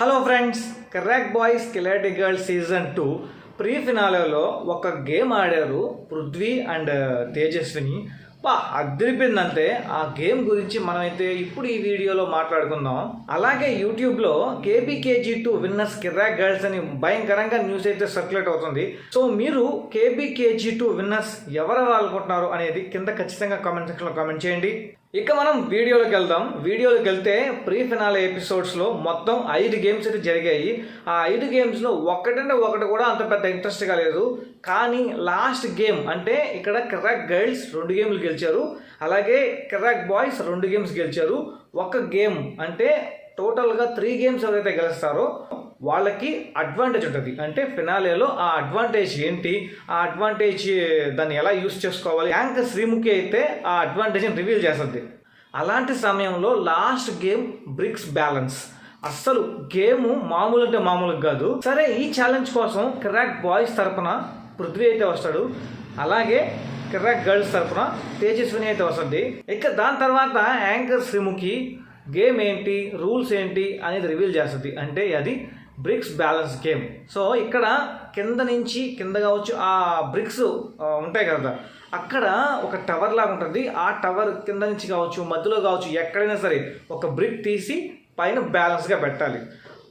Hello friends Kiraak boys Khiladi girls season two pre ఫినాలేలో ఒక game ఆడారు Prithvi and uh, Tejaswini. బా అదిరిపోయిందంటే ఆ గేమ్ గురించి మనమైతే ఇప్పుడు ఈ వీడియోలో మాట్లాడుకుందాం. అలాగే యూట్యూబ్లో KBKG two winners Kiraak girls అని భయంకరంగా న్యూస్ అయితే సర్క్యులేట్ అవుతుంది. సో మీరు కేబీకేజీ టూ విన్నర్స్ ఎవరు అనుకుంటున్నారు అనేది కింద ఖచ్చితంగా కామెంట్ సెక్షన్లో కామెంట్ చేయండి. ఇక మనం వీడియోలోకి వెళ్దాం. వీడియోలోకి వెళ్తే ప్రీ ఫినాలే ఎపిసోడ్స్లో మొత్తం ఐదు గేమ్స్ అయితే జరిగాయి. ఆ ఐదు గేమ్స్లో ఒకటంటే ఒకటి కూడా అంత పెద్ద ఇంట్రెస్ట్గా లేదు. కానీ లాస్ట్ గేమ్ అంటే ఇక్కడ కిరాక్ గర్ల్స్ రెండు గేమ్లు గెలిచారు. అలాగే కిరాక్ బాయ్స్ రెండు గేమ్స్ గెలిచారు. ఒక గేమ్ అంటే టోటల్గా త్రీ గేమ్స్ ఎవరైతే గెలుస్తారో వాళ్ళకి అడ్వాంటేజ్ ఉంటుంది. అంటే ఫినాలేలో ఆ అడ్వాంటేజ్ ఏంటి? ఆ అడ్వాంటేజ్ దాన్ని ఎలా యూస్ చేసుకోవాలి? యాంకర్ శ్రీముఖి అయితే ఆ అడ్వాంటేజ్ని రివీల్ చేస్తుంది. అలాంటి సమయంలో లాస్ట్ గేమ్ బ్రిక్స్ బ్యాలెన్స్ అస్సలు గేమ్ మామూలు అంటే మామూలు కాదు. సరే ఈ ఛాలెంజ్ కోసం క్రాక్ బాయ్స్ తరపున పృథ్వీ అయితే వస్తాడు. అలాగే కిరాక్ గర్ల్స్ తరపున తేజస్విని అయితే వస్తుంది. ఇక దాని తర్వాత యాంకర్ శ్రీముఖి గేమ్ ఏంటి? రూల్స్ ఏంటి? అనేది రివీల్ చేస్తుంది. అంటే అది బ్రిక్స్ బ్యాలెన్స్ గేమ్. సో ఇక్కడ కింద నుంచి కింద కావచ్చు ఆ బ్రిక్స్ ఉంటాయి కదా. అక్కడ ఒక టవర్ లాగా ఉంటుంది. ఆ టవర్ కింద నుంచి కావచ్చు మధ్యలో కావచ్చు ఎక్కడైనా సరే ఒక బ్రిక్ తీసి పైన బ్యాలెన్స్గా పెట్టాలి.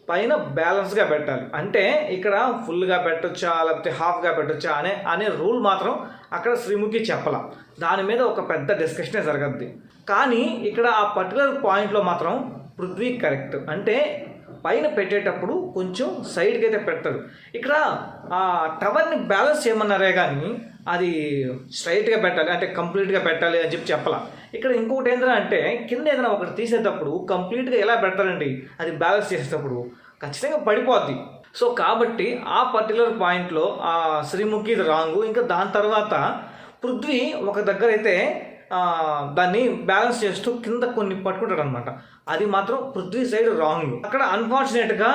పైన బ్యాలెన్స్గా పెట్టాలి. అంటే ఇక్కడ ఫుల్గా పెట్టొచ్చా లేకపోతే హాఫ్గా పెట్టొచ్చా అనే అనే రూల్ మాత్రం అక్కడ శ్రీముఖి చెప్పాల. దాని మీద ఒక పెద్ద డిస్కషనే జరగద్ది. కానీ ఇక్కడ ఆ పర్టికులర్ పాయింట్లో మాత్రం పృథ్వీ కరెక్ట్ అంటే పైన పెట్టేటప్పుడు కొంచెం సైడ్కి అయితే పెడతారు. ఇక్కడ ఆ టవర్ని బ్యాలెన్స్ చేయమన్నారే కానీ అది స్ట్రైట్గా పెట్టాలి అంటే కంప్లీట్గా పెట్టాలి అని చెప్పి చెప్పాల. ఇక్కడ ఇంకొకటి ఏంటంటే అంటే కింద ఏదైనా ఒకటి తీసేటప్పుడు కంప్లీట్గా ఎలా పెడతారండి? అది బ్యాలెన్స్ చేసేటప్పుడు ఖచ్చితంగా పడిపోద్ది. సో కాబట్టి ఆ పర్టికులర్ పాయింట్లో ఆ శ్రీముఖి రాంగు ఇంకా దాని తర్వాత పృథ్వీ ఒక దగ్గర అయితే దాన్ని బ్యాలెన్స్ చేస్తూ కింద కొన్ని పట్టుకుంటాడు అనమాట అది మాత్రం పృథ్వీ సైడ్ రాంగ్. అక్కడ అన్ఫార్చునేట్గా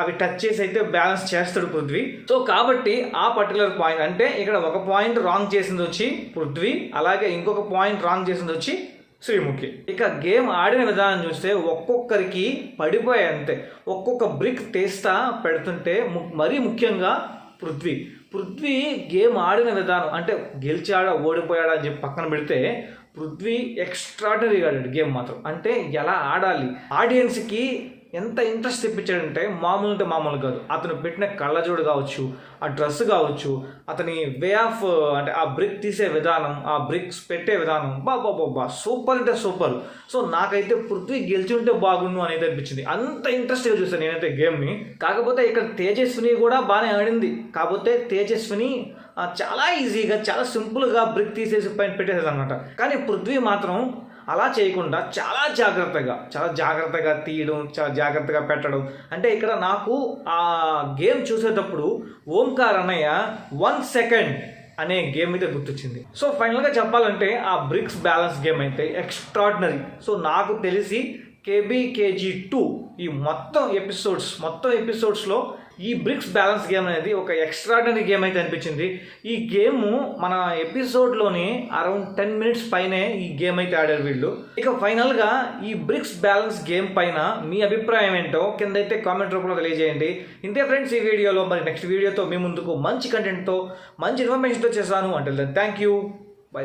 అవి టచ్ చేసి అయితే బ్యాలెన్స్ చేస్తాడు పృథ్వీ. సో కాబట్టి ఆ పర్టికులర్ పాయింట్ అంటే ఇక్కడ ఒక పాయింట్ రాంగ్ చేసింది వచ్చి పృథ్వీ అలాగే ఇంకొక పాయింట్ రాంగ్ చేసింది వచ్చి శ్రీముఖి. ఇక గేమ్ ఆడిన విధానం చూస్తే ఒక్కొక్కరికి పడిపోయాయి అంతే. ఒక్కొక్క బ్రిక్ తీస్తా పెడుతుంటే మరీ ముఖ్యంగా పృథ్వీ. పృథ్వీ గేమ్ ఆడిన విధానం అంటే గెలిచాడా ఓడిపోయాడా అని చెప్పి పక్కన పెడితే పృథ్వీ ఎక్స్ట్రాడనరీగా ఆడాడు గేమ్ మాత్రం. అంటే ఎలా ఆడాలి? ఆడియన్స్కి ఎంత ఇంట్రెస్ట్ తెప్పించాడంటే మామూలు అంటే మామూలు కాదు. అతను పెట్టిన కళ్ళజోడు కావచ్చు ఆ డ్రెస్ కావచ్చు అతని వే ఆఫ్ అంటే ఆ బ్రిక్ తీసే విధానం ఆ బ్రిక్స్ పెట్టే విధానం బాబా బాబా సూపర్ అంటే సూపర్ సో నాకైతే పృథ్వీ గెలిచి ఉంటే బాగుండు అనేది అనిపించింది. అంత ఇంట్రెస్ట్గా చూసాను నేనైతే గేమ్ని కాకపోతే ఇక్కడ తేజస్విని కూడా బాగానే ఆడింది. కాకపోతే తేజస్విని చాలా ఈజీగా చాలా సింపుల్గా బ్రిక్ తీసేసి పైన పెట్టేసేది అనమాట కానీ పృథ్వీ మాత్రం అలా చేయకుండా చాలా జాగ్రత్తగా చాలా జాగ్రత్తగా తీయడం చాలా జాగ్రత్తగా పెట్టడం. అంటే ఇక్కడ నాకు ఆ గేమ్ చూసేటప్పుడు ఓంకార్ అన్నయ్య వన్ సెకండ్ అనే గేమ్ అయితే గుర్తొచ్చింది. సో ఫైనల్గా చెప్పాలంటే ఆ బ్రిక్స్ బ్యాలెన్స్ గేమ్ అయితే ఎక్స్ట్రాడినరీ. సో నాకు తెలిసి కేబీకేజీ టూ ఈ మొత్తం ఎపిసోడ్స్ మొత్తం ఎపిసోడ్స్లో ఈ బ్రిక్స్ బ్యాలెన్స్ గేమ్ అనేది ఒక ఎక్స్ట్రాడనరీ గేమ్ అయితే అనిపించింది. ఈ గేమ్ మన ఎపిసోడ్లోని అరౌండ్ టెన్ మినిట్స్ పైనే ఈ గేమ్ అయితే ఆడారు వీళ్ళు. ఇక ఫైనల్గా ఈ బ్రిక్స్ బ్యాలెన్స్ గేమ్ పైన మీ అభిప్రాయం ఏంటో కింద అయితే కామెంట్ రూపంలో తెలియజేయండి. ఇంతే ఫ్రెండ్స్ ఈ వీడియోలో మరి నెక్స్ట్ వీడియోతో మీ ముందుకు మంచి కంటెంట్తో మంచి ఇన్ఫర్మేషన్తో చేశాను అంటే థ్యాంక్ యూ బై